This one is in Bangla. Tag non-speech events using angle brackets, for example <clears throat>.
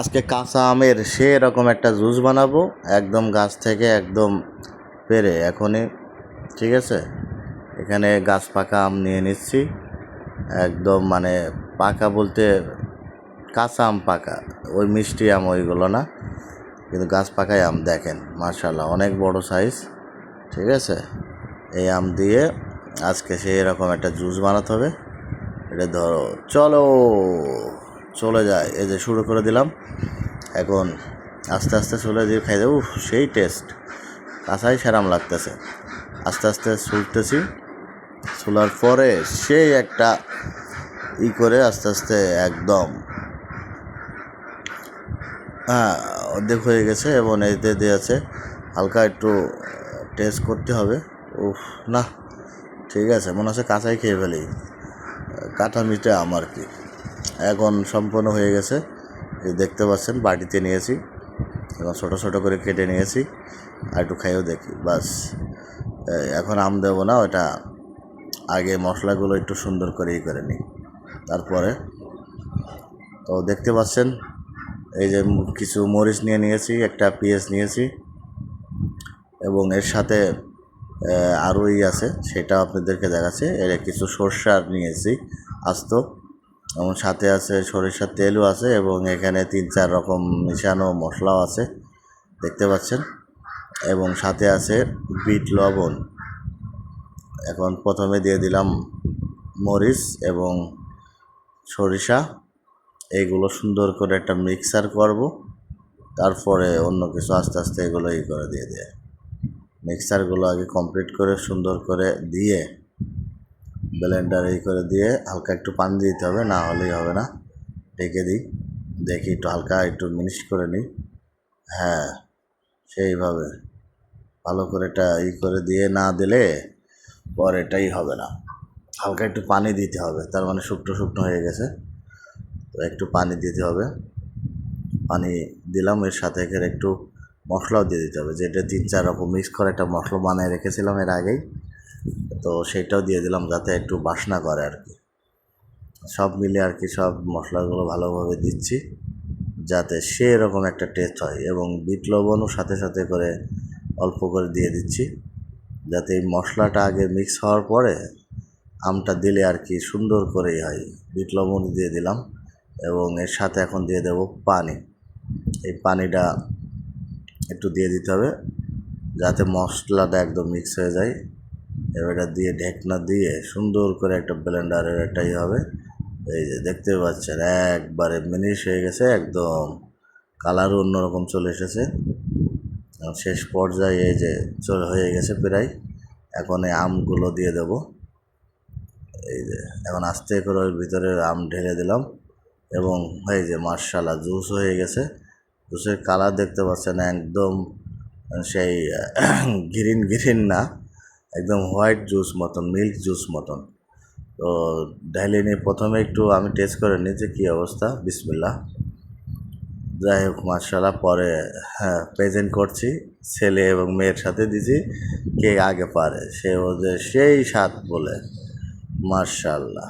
আজকে কাঁচা আমের সেরকম একটা জুস বানাবো। একদম গাছ থেকে একদম পেরে এখনই, ঠিক আছে? এখানে গাছ পাকা আম নিয়ে নিচ্ছি। একদম মানে পাকা বলতে কাঁচা আম পাকা, ওই মিষ্টি আম ওইগুলো না। কিন্তু গাছ পাকাই আম, দেখেন মার্শাল্লাহ অনেক বড় সাইজ ঠিক আছে? এই আম দিয়ে আজকে সেই রকম একটা জুস বানাতে হবে। এটা ধরো, চলো! চলে যায়। এই যে শুরু করে দিলাম। এখন আস্তে আস্তে চলে দিয়ে খাই দেবো। সেই টেস্ট কাঁচাই সেরাম লাগতেছে। আস্তে আস্তে ছুলতেছি ছুলার পরে সেই একটা ই করে আস্তে আস্তে একদম হ্যাঁ অর্ধেক হয়ে গেছে এবং এতে দিয়ে আছে, হালকা একটু টেস্ট করতে হবে। উফ, না, ঠিক আছে। মনে হচ্ছে কাঁচাই খেয়ে ফেলি। কাঁটা মিটে আমার কি। এখন সম্পূর্ণ হয়ে গেছে। এই দেখতে পাচ্ছেন, বাটিতে নিয়েছি। এবং ছোটো ছোটো করে কেটে নিয়েছি। আর একটু খাইও দেখি, বাস। এখন আম দেবো না, ওটা আগে মশলাগুলো একটু সুন্দর করে ই করে নিই। তারপরে তো দেখতে পাচ্ছেন, এই যে কিছু মরিচ নিয়ে নিয়েছি, একটা পেঁয়াজ নিয়েছি। এবং এর সাথে আরও ই আছে সেটা আপনাদেরকে দেখাচ্ছে। এর কিছু সর্ষার নিয়েছি, আস্ত। এবং সাথে আছে সরিষার তেলও আছে এবং এখানে তিন চার রকম মিশানো মশলাও আছে, দেখতে পাচ্ছেন। এবং সাথে আছে বিট লবণ। এখন প্রথমে দিয়ে দিলাম মরিচ এবং সরিষা। এইগুলো সুন্দর করে একটা মিক্সার করব, তারপরে অন্য কিছু আস্তে আস্তে এগুলো ই করে দিয়ে দেয় মিক্সারগুলো আগে কমপ্লিট করে সুন্দর করে দিয়ে ব্লেন্ডার এই করে দিয়ে হালকা একটু পানি দিতে হবে, না হলেই হবে না। ঢেকে দিই, দেখি একটু হালকা একটু মিনিশ করে নিই। হ্যাঁ সেইভাবে। ভালো করে এটা ই করে দিয়ে না দিলে পরে এটাই হবে না। হালকা একটু পানি দিতে হবে, তার মানে শুকনো শুকনো হয়ে গেছে। তো একটু পানি দিতে হবে। পানি দিলাম, এর সাথে একটু মশলাও দিয়ে দিতে হবে। যেটা তিন চার রকম, মিক্স করে একটা মশলা বানিয়ে রেখেছিলাম এর আগেই। তো সেটাও দিয়ে দিলাম যাতে একটু বাসনা করে আর কি। সব মিলে আর কি সব মশলাগুলো ভালোভাবে দিচ্ছি, যাতে সেরকম একটা টেস্ট হয় এবং বিট লবণও সাথে সাথে করে অল্প করে দিয়ে দিচ্ছি, যাতে এই মশলাটা আগে মিক্স হওয়ার পরে আমটা দিলে আর কি সুন্দর করেই হয়। বিট লবণ দিয়ে দিলাম এবং এর সাথে এখন দিয়ে দেবো পানি। এই পানিটা একটু দিয়ে দিতে হবে, যাতে মশলাটা একদম মিক্স হয়ে যায়। এবার এটা দিয়ে ঢেকনা দিয়ে সুন্দর করে একটা ব্লেন্ডারের একটা ইয়ে হবে। এই যে দেখতে পাচ্ছেন, একবারে মিনিশ হয়ে গেছে একদম। কালারও অন্যরকম চলে এসেছে। শেষ পর্যায়ে এই যে চলে হয়ে গেছে প্রায়। এখন এই আমগুলো দিয়ে দেব। এই যে এখন আস্তে করে ওর ভিতরে আম ঢেলে দিলাম। এবং এই যে মার্শালা জুস হয়ে গেছে। জুসের কালার দেখতে পাচ্ছেন একদম সেই গ্রিন <clears throat> গ্রিন না। একদম হোয়াইট জুস মতন, মিল্ক জুস মতন। তো ঢালিয়ে নিয়ে প্রথমে একটু আমি টেস্ট করে নিই যে কী অবস্থা বিসমিল্লা যাই হোক মার্শাল্লাহ পরে হ্যাঁ প্রেজেন্ট করছি, ছেলে এবং মেয়ের সাথে দিছি, কে আগে পারে, সে ওদের সেই স্বাদ বলে মার্শাল্লাহ